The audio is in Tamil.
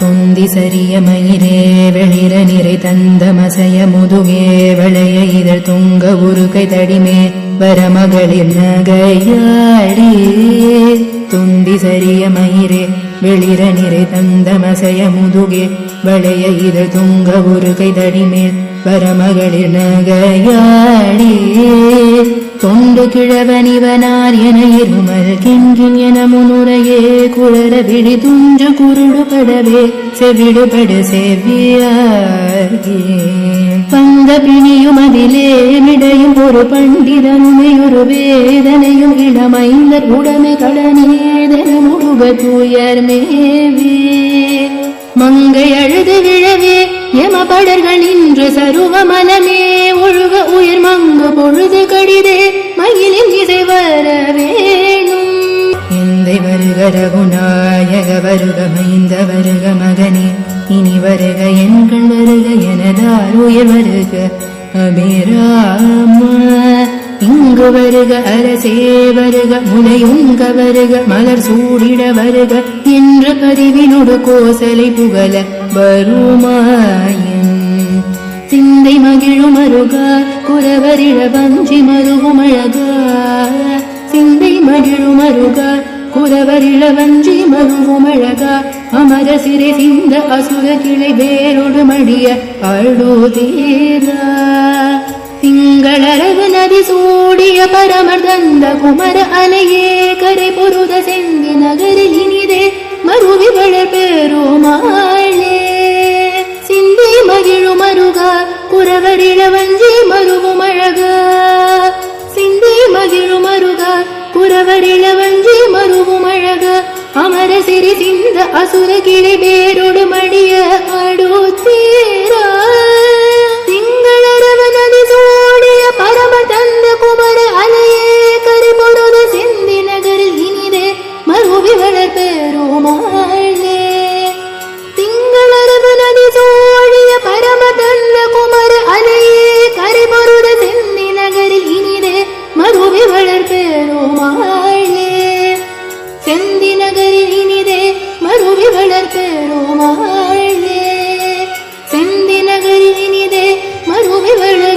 தொந்தி சரிய மயிரே வெளிர நிறை தந்த மசைய முதுகே வளைய இதழ் துங்க உருகை தடிமே வரமகளிர் நகையாடி துந்தி சரிய மயிரே வெளிர நிறை தந்த மசைய முதுகே வளைய இதழ் துங்க உருகை தடிமேல் வரமகளிர் நகையாடி தொண்டு கிழவனிவனார் என இருமல் கிண்கின் என முன்னுரையே குளர விழி துஞ்சு குருடுபடவே செவிடுபடு செவ்வியாகி பந்த பிணியும் அதிலே மிடையும் ஒரு பண்டிதனுமே ஒரு வேதனையும் இளமைந்தர் உடமை கடனேதன முழுவ தூயர் மேவே. மங்கை அழுது விழவே எமபடர்கள் நின்று வருக மகனே இனி வருக எண்கள் வருக எனதார் உயிர் வருக. அபிராம இங்கு வருக அரசே வருக முனையுங்க வருக மலர் சூடிட வருக என்ற பதிவினோடு கோசலை புகழ வருமாயின். சிந்தை மகிழும் அருகா குறவரிட வஞ்சி மருகும் அழகா சிந்தை மகிழும் அருகா குறவரிள வஞ்சி மருவும் அமர சிறை சிந்த அசுர கிளை வேரோடு மடிய அழுதீரா திங்களரவு நதி சூடிய பரமர் தந்த குமர அலையே கரை பொருத செங்கி நகரில் இனிதே மருவி வளர் பெருமாளே. சிந்தை மகிழு மருகா குறவரிள வஞ்சி மருவும் அழகா சிந்தை மகிழும் அருகா குறவரிள வஞ்சி அமர சிறி சிந்த அசுர கிளை பேரோடு மடிய அடுத்தீர திங்களரவ நதி சூடிய பரம தந்த குமர அலையே கருபொழுது சிந்தி நகரில் இனிதே மறுவி பெருமா மலரில் இனிதே மருவி வளர்த்து ரோமாழ்வே செந்தி நகரில் இனிதே மருவி வளர்